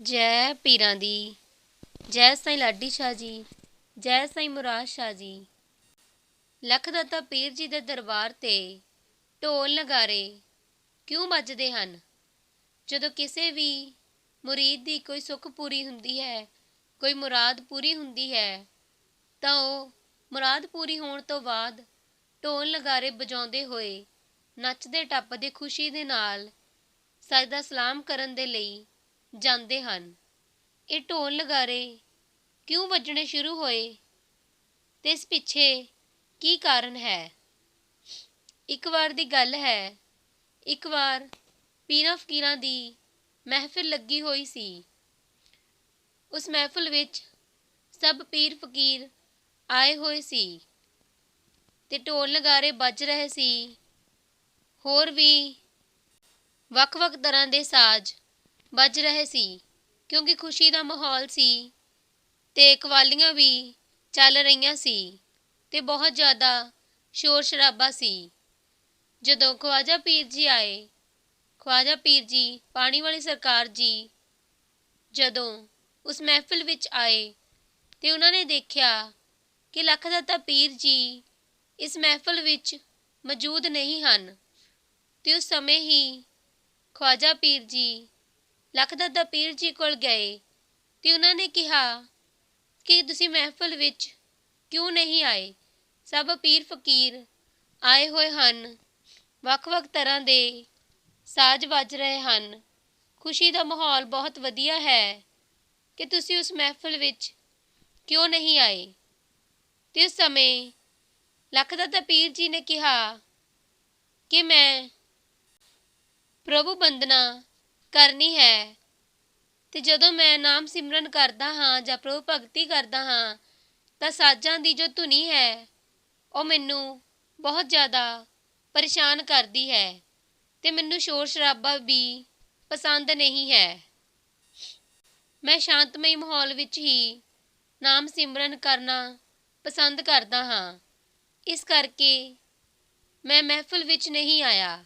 ਜੈ ਪੀਰਾਂ ਦੀ, ਜੈ ਸਾਈਂ ਲਾਡੀ ਸ਼ਾਹ ਜੀ, ਜੈ ਸਾਈਂ ਮੁਰਾਦ ਸ਼ਾਹ ਜੀ। ਲੱਖ ਦਾਤਾ ਪੀਰ ਜੀ ਦੇ ਦਰਬਾਰ ਤੇ ਢੋਲ ਨਗਾਰੇ ਕਿਉਂ ਵੱਜਦੇ ਹਨ? ਜਦੋਂ ਕਿਸੇ ਵੀ ਮੁਰੀਦ ਦੀ ਕੋਈ ਸੁੱਖ ਪੂਰੀ ਹੁੰਦੀ ਹੈ, ਕੋਈ ਮੁਰਾਦ ਪੂਰੀ ਹੁੰਦੀ ਹੈ, ਤਾਂ ਉਹ ਮੁਰਾਦ ਪੂਰੀ ਹੋਣ ਤੋਂ ਬਾਅਦ ਢੋਲ ਨਗਾਰੇ ਵਜਾਉਂਦੇ ਹੋਏ ਨੱਚਦੇ, ਟੱਪਦੇ, ਖੁਸ਼ੀ ਦੇ ਨਾਲ ਸਜਦਾ ਸਲਾਮ ਕਰਨ ਦੇ ਲਈ ਜਾਂਦੇ ਹਨ। ਇਹ ਢੋਲ ਨਗਾਰੇ ਕਿਉਂ ਵੱਜਣੇ ਸ਼ੁਰੂ ਹੋਏ? ਤੇ ਇਸ ਪਿੱਛੇ ਕੀ ਕਾਰਨ ਹੈ? ਇੱਕ ਵਾਰ ਦੀ ਗੱਲ ਹੈ, ਇੱਕ ਵਾਰ ਪੀਰਾਂ ਫਕੀਰਾਂ ਦੀ ਮਹਿਫਿਲ ਲੱਗੀ ਹੋਈ ਸੀ। ਉਸ ਮਹਿਫਿਲ ਵਿੱਚ ਸਭ ਪੀਰ ਫਕੀਰ ਆਏ ਹੋਏ ਸੀ ਤੇ ਢੋਲ ਨਗਾਰੇ ਵੱਜ ਰਹੇ ਸੀ। ਹੋਰ ਵੀ ਵੱਖ-ਵੱਖ ਤਰ੍ਹਾਂ ਦੇ ਸਾਜ਼ ਵੱਜ ਰਹੇ ਸੀ, ਕਿਉਂਕਿ ਖੁਸ਼ੀ ਦਾ ਮਾਹੌਲ ਸੀ ਤੇ ਕਵਾਲੀਆਂ ਵੀ ਚੱਲ ਰਹੀਆਂ ਸੀ ਤੇ ਬਹੁਤ ਜ਼ਿਆਦਾ ਸ਼ੋਰ ਸ਼ਰਾਬਾ ਸੀ। ਜਦੋਂ ਖਵਾਜਾ ਪੀਰ ਜੀ ਆਏ, ਖਵਾਜਾ ਪੀਰ ਜੀ, ਪਾਣੀ ਵਾਲੀ ਸਰਕਾਰ ਜੀ ਜਦੋਂ ਉਸ ਮਹਿਫਿਲ ਵਿੱਚ ਆਏ ਤੇ ਉਹਨਾਂ ਨੇ ਦੇਖਿਆ ਕਿ ਲੱਖ ਦਾਤਾ ਪੀਰ ਜੀ ਇਸ ਮਹਿਫਲ ਵਿੱਚ ਮੌਜੂਦ ਨਹੀਂ ਹਨ ਤੇ ਉਸ ਸਮੇਂ ਹੀ ਖਵਾਜਾ ਪੀਰ ਜੀ ਲੱਖ ਦਾਤਾ ਪੀਰ ਜੀ ਕੋਲ ਗਏ ਤੇ ਉਹਨਾਂ ਨੇ ਕਿਹਾ, ਕਿ ਤੁਸੀਂ ਮਹਿਫਲ ਵਿੱਚ ਕਿਉਂ ਨਹੀਂ ਆਏ? ਸਭ ਪੀਰ ਫਕੀਰ ਆਏ ਹੋਏ ਹਨ। ਵੱਖ-ਵੱਖ ਤਰ੍ਹਾਂ ਦੇ ਸਾਜ਼ ਵੱਜ ਰਹੇ ਹਨ। ਖੁਸ਼ੀ ਦਾ ਮਾਹੌਲ ਬਹੁਤ ਵਧੀਆ ਹੈ ਕਿ ਤੁਸੀਂ ਉਸ ਮਹਿਫਲ ਵਿੱਚ ਕਿਉਂ ਨਹੀਂ ਆਏ? ਤੇ ਉਸ ਸਮੇਂ ਲੱਖ ਦਾਤਾ ਪੀਰ ਜੀ ਨੇ ਕਿਹਾ ਕਿ ਮੈਂ ਪ੍ਰਭੂ ਬੰਦਨਾ ਕਰਨੀ ਹੈ। ਤੇ ਜਦੋਂ ਮੈਂ ਨਾਮ ਸਿਮਰਨ ਕਰਦਾ ਹਾਂ ਜਾਂ ਪ੍ਰਭੂ ਭਗਤੀ ਕਰਦਾ ਹਾਂ, ਤਾਂ ਸਾਜ਼ਾਂ ਦੀ ਜੋ ਧੁਨੀ ਹੈ, ਉਹ ਮੈਨੂੰ ਬਹੁਤ ਜ਼ਿਆਦਾ ਪਰੇਸ਼ਾਨ ਕਰਦੀ ਹੈ ਤੇ ਮੈਨੂੰ ਸ਼ੋਰ ਸ਼ਰਾਬਾ ਵੀ ਪਸੰਦ ਨਹੀਂ ਹੈ। ਮੈਂ ਸ਼ਾਂਤਮਈ ਮਾਹੌਲ ਵਿੱਚ ਹੀ ਨਾਮ ਸਿਮਰਨ ਕਰਨਾ ਪਸੰਦ ਕਰਦਾ ਹਾਂ। ਇਸ ਕਰਕੇ ਮੈਂ ਮਹਿਫਲ ਵਿੱਚ ਨਹੀਂ ਆਇਆ।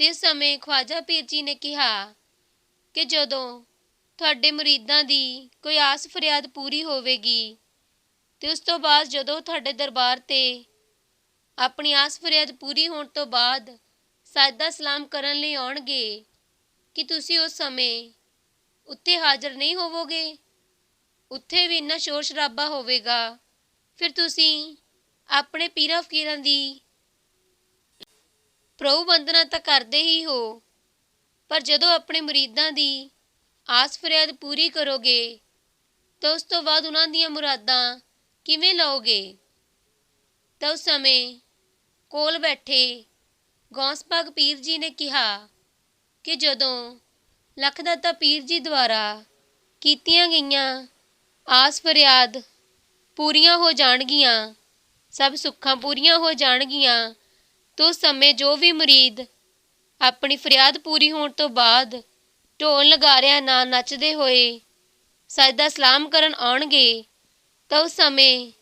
ਤੇ ਸਮੇਂ ਖਵਾਜਾ ਪੀਰ ਜੀ ਨੇ ਕਿਹਾ ਕਿ ਜਦੋਂ ਤੁਹਾਡੇ ਮੁਰੀਦਾਂ ਦੀ ਕੋਈ ਆਸ ਫਰਿਆਦ ਪੂਰੀ ਹੋਵੇਗੀ, ਤੇ ਉਸ ਤੋਂ ਬਾਅਦ ਜਦੋਂ ਤੁਹਾਡੇ ਦਰਬਾਰ ਤੇ ਆਪਣੀ ਆਸ ਫਰਿਆਦ ਪੂਰੀ ਹੋਣ ਤੋਂ ਬਾਅਦ ਸਾਜਦਾ ਸਲਾਮ ਕਰਨ ਲਈ ਆਉਣਗੇ, ਕਿ ਤੁਸੀਂ ਉਸ ਸਮੇਂ ਉੱਥੇ ਹਾਜ਼ਰ ਨਹੀਂ ਹੋਵੋਗੇ? ਉੱਥੇ ਵੀ ਇੰਨਾ ਸ਼ੋਰ ਸ਼ਰਾਬਾ ਹੋਵੇਗਾ, ਫਿਰ ਤੁਸੀਂ ਆਪਣੇ ਪੀਰਾਂ ਫਕੀਰਾਂ ਦੀ ਪ੍ਰਭੂ ਵੰਦਨਾ ਤਾਂ ਕਰਦੇ ਹੀ ਹੋ। ਪਰ ਜਦੋਂ ਆਪਣੇ ਮੁਰੀਦਾਂ ਦੀ ਆਸ ਫਰਿਆਦ ਪੂਰੀ ਕਰੋਗੇ, ਤਾਂ ਉਸ ਤੋਂ ਬਾਅਦ ਉਹਨਾਂ ਦੀਆਂ ਮੁਰਾਦਾਂ ਕਿਵੇਂ ਲਓਗੇ? ਤਾਂ ਉਸ ਸਮੇਂ ਕੋਲ ਬੈਠੇ ਗੌਸਪਾਗ ਪੀਰ ਜੀ ਨੇ ਕਿਹਾ ਕਿ ਜਦੋਂ ਲਖਦਾਤਾ ਪੀਰ ਜੀ ਦੁਆਰਾ ਕੀਤੀਆਂ ਗਈਆਂ ਆਸ ਫਰਿਆਦ ਪੂਰੀਆਂ ਹੋ ਜਾਣਗੀਆਂ, ਸਭ ਸੁੱਖਾਂ ਪੂਰੀਆਂ ਹੋ ਜਾਣਗੀਆਂ ਤੋ ਸਮੇਂ ਜੋ ਵੀ ਮੁਰੀਦ ਆਪਣੀ ਫਰਿਆਦ ਪੂਰੀ ਹੋਣ ਤੋਂ ਬਾਅਦ ਢੋਲ ਨਗਾਰਿਆਂ ਨਾਲ ਨੱਚਦੇ ਹੋਏ ਸਜਦਾ ਸਲਾਮ ਕਰਨ ਆਉਣਗੇ, ਤਾਂ ਉਸ ਸਮੇਂ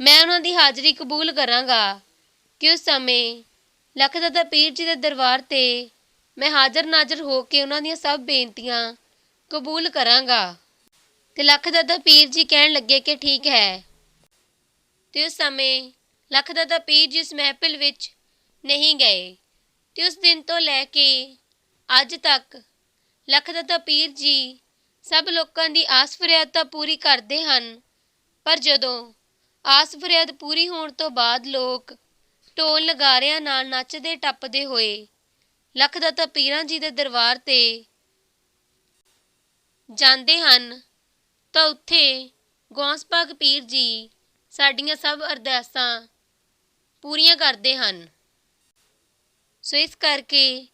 ਮੈਂ ਉਹਨਾਂ ਦੀ ਹਾਜ਼ਰੀ ਕਬੂਲ ਕਰਾਂਗਾ ਕਿ ਉਸ ਸਮੇਂ ਲਖਦਾਤਾ ਪੀਰ ਜੀ ਦੇ ਦਰਬਾਰ ਤੇ ਮੈਂ ਹਾਜ਼ਰ ਨਾਜ਼ਰ ਹੋ ਕੇ ਉਹਨਾਂ ਦੀਆਂ ਸਭ ਬੇਨਤੀਆਂ ਕਬੂਲ ਕਰਾਂਗਾ। ਤੇ ਲਖਦਾਤਾ ਪੀਰ ਜੀ ਕਹਿਣ ਲੱਗੇ ਕਿ ਠੀਕ ਹੈ। ਤੇ ਉਸ ਸਮੇਂ ਲਖਦਾਤਾ ਪੀਰ ਜੀ ਉਸ ਮਹਿਫਿਲ ਵਿੱਚ ਨਹੀਂ ਗਏ। ਤੇ ਉਸ ਦਿਨ ਤੋਂ ਲੈ ਕੇ ਅੱਜ ਤੱਕ ਲਖਦਾਤਾ ਪੀਰ ਜੀ ਸਭ ਲੋਕਾਂ ਦੀ ਆਸ ਫਰਿਆਦ ਤਾਂ ਪੂਰੀ ਕਰਦੇ ਹਨ। ਪਰ ਜਦੋਂ ਆਸ ਫਰਿਆਦ ਪੂਰੀ ਹੋਣ ਤੋਂ ਬਾਅਦ ਲੋਕ ਢੋਲ ਲਗਾਰਿਆਂ ਨਾਲ ਨੱਚਦੇ, ਟੱਪਦੇ ਹੋਏ ਲਖਦਾਤਾ ਪੀਰਾਂ ਜੀ ਦੇ ਦਰਬਾਰ ਤੇ ਜਾਂਦੇ ਹਨ, ਤਾਂ ਉੱਥੇ ਗੌਂਸ ਗੌਸਪਾਗ ਪੀਰ ਜੀ ਸਾਡੀਆਂ ਸਭ ਅਰਦਾਸਾਂ ਪੂਰੀਆਂ ਕਰਦੇ ਹਨ। ਸੋ ਇਸ ਕਰਕੇ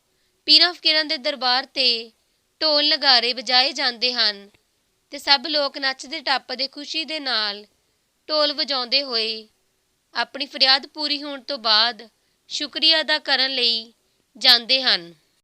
ਪੀਰਾਂ ਫਕੀਰਾਂ ਦੇ ਦਰਬਾਰ ਤੇ ਢੋਲ ਨਗਾਰੇ ਵਜਾਏ ਜਾਂਦੇ ਹਨ ਤੇ ਸਭ ਲੋਕ ਨੱਚਦੇ ਟੱਪਦੇ ਖੁਸ਼ੀ ਦੇ ਨਾਲ ਢੋਲ ਵਜਾਉਂਦੇ ਹੋਏ ਆਪਣੀ ਫਰਿਆਦ ਪੂਰੀ ਹੋਣ ਤੋਂ ਬਾਅਦ ਸ਼ੁਕਰੀਆ ਅਦਾ ਕਰਨ ਲਈ ਜਾਂਦੇ ਹਨ।